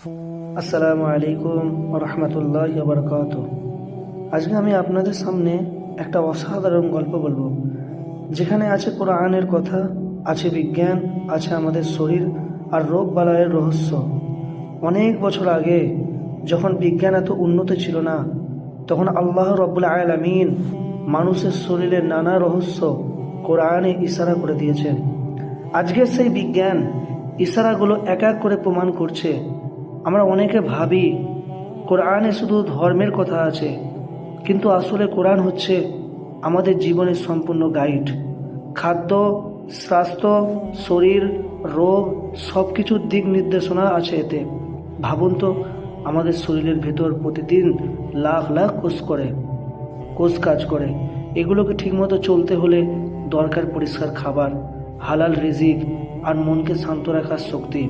আসসালামু আলাইকুম রহমতুল্লাহ বরকাত আজকে আমি আপনাদের সামনে একটা অসাধারণ গল্প বলব। যেখানে আছে কোরআনের কথা, আছে বিজ্ঞান, আছে আমাদের শরীর আর রোগ বালায়ের রহস্য। অনেক বছর আগে যখন বিজ্ঞান এত উন্নত ছিল না, তখন আল্লাহ রব্বুল আলামিন মানুষের শরীরের নানা রহস্য কোরআনে ইশারা করে দিয়েছেন। আজকের সেই বিজ্ঞান ইশারাগুলো এক এক করে প্রমাণ করছে আমরা অনেকে ভাবি, কোরআনে শুধু ধর্মের কথা আছে, কিন্তু আসলে কোরআন হচ্ছে আমাদের জীবনের সম্পূর্ণ গাইড। খাদ্য, স্বাস্থ্য, শরীর, রোগ সব কিছুর দিক নির্দেশনা আছে এতে। ভাবুন তো, আমাদের শরীরের ভেতর প্রতিদিন লাখ লাখ কোষ করে, কোষ কাজ করে। এগুলোকে ঠিকমতো চলতে হলে দরকার পরিষ্কার খাবার, হালাল রিজিক আর মনকে শান্ত রাখার শক্তি।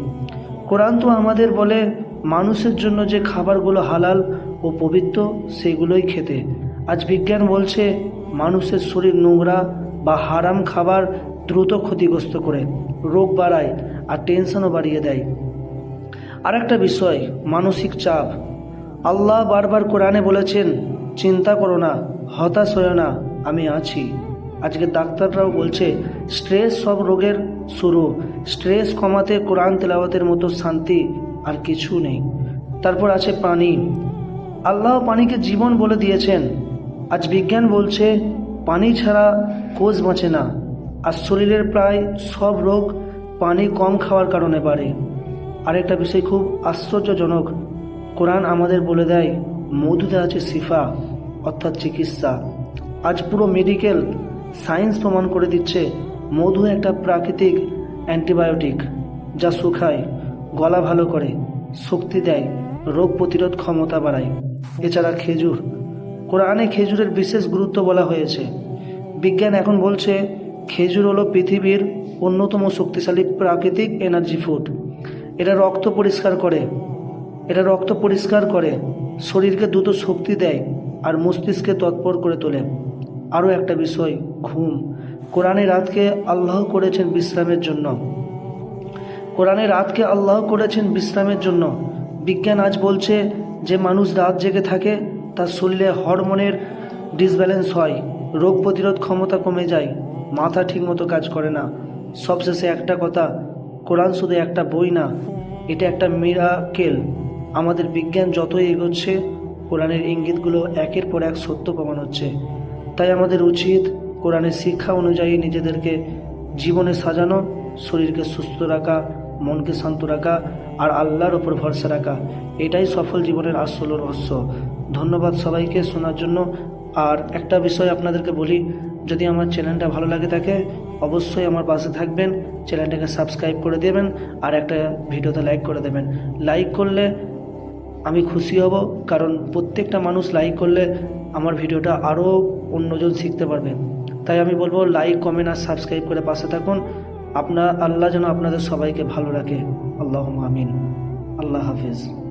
কোরআন তো আমাদের বলে, মানুষের জন্য যে খাবারগুলো হালাল ও পবিত্র, সেগুলোই খেতে। আজ বিজ্ঞান বলছে, মানুষের শরীর নোংরা বা হারাম খাবার দ্রুত ক্ষতিগ্রস্ত করে, রোগ বাড়ায় আর টেনশনও বাড়িয়ে দেয়। আর একটা বিষয়, মানসিক চাপ। আল্লাহ বারবার কোরআনে বলেছেন, চিন্তা করো না, হতাশ হয়েও না, আমি আছি। আজকে ডাক্তাররাও বলছে স্ট্রেস সব রোগের শুরু। স্ট্রেস কমাতে কোরআন তেলাওয়াতের মতো শান্তি আর কিছু নেই। তারপর আছে পানি। আল্লাহ পানিকে জীবন বলে দিয়েছেন। আজ বিজ্ঞান বলছে, পানি ছাড়া কোষ বাঁচে না। আর শরীরের প্রায় সব রোগ পানি কম খাওয়ার কারণে বাড়ে। আরেকটা বিষয় খুব আশ্চর্যজনক, কোরআন আমাদের বলে দেয়, মধুতে আছে শিফা, অর্থাৎ চিকিৎসা। আজ পুরো মেডিকেল সায়েন্স প্রমাণ করে দিচ্ছে, মধু একটা প্রাকৃতিক অ্যান্টিবায়োটিক যা শুকায়, গলা ভালো করে, শক্তি দেয়, রোগ প্রতিরোধ ক্ষমতা বাড়ায়। এছাড়া খেজুর। কোরআনে খেজুরের বিশেষ গুরুত্ব বলা হয়েছে। বিজ্ঞান এখন বলছে, খেজুর হলো পৃথিবীর অন্যতম শক্তিশালী প্রাকৃতিক এনার্জি ফুড এটা রক্ত পরিষ্কার করে। এটা রক্ত পরিষ্কার করে, শরীরকে দ্রুত শক্তি দেয় আর মস্তিষ্কে তৎপর করে তোলে। আরও একটা বিষয়, ঘুম। কোরআনে রাতকে আল্লাহ করেছেন বিশ্রামের জন্য। কোরআনে রাতকে আল্লাহ করেছেন বিশ্রামের জন্য। বিজ্ঞান আজ বলছে, যে মানুষ রাত জেগে থাকে, তার শরীরে হরমোনের ডিসব্যালেন্স হয়, রোগ প্রতিরোধ ক্ষমতা কমে যায়, মাথা ঠিকমতো কাজ করে না। সবশেষে একটা কথা, কোরআন শুধু একটা বই না, এটা একটা মিরাকেল আমাদের বিজ্ঞান যতই এগোচ্ছে, কোরআনের ইঙ্গিতগুলো একের পর এক সত্য প্রমাণ হচ্ছে। তাই আমাদের উচিত কোরআনের শিক্ষা অনুযায়ী নিজেদেরকে জীবনে সাজানো, শরীরকে সুস্থ রাখা, মনকে শান্ত রাখা আর আল্লাহর ওপর ভরসা রাখা। এটাই সফল জীবনের আসল রহস্য। ধন্যবাদ সবাইকে শোনার জন্য। আর একটা বিষয় আপনাদেরকে বলি, যদি আমার চ্যানেলটা ভালো লাগে থাকে, অবশ্যই আমার পাশে থাকবেন, চ্যানেলটাকে সাবস্ক্রাইব করে দেবেন আর একটা ভিডিওতে লাইক করে দেবেন। লাইক করলে আমি খুশি হব, কারণ প্রত্যেকটা মানুষ লাইক করলে আমার ভিডিওটা আরও অন্যজন শিখতে পারবে তাই আমি বলব লাইক কমেন্ট আর সাবস্ক্রাইব করে পাশে থাকুন। আপনার, আল্লাহ যেন আপনাদের সবাইকে ভালো রাখে। আল্লাহ আমিন। আল্লাহ হাফিজ।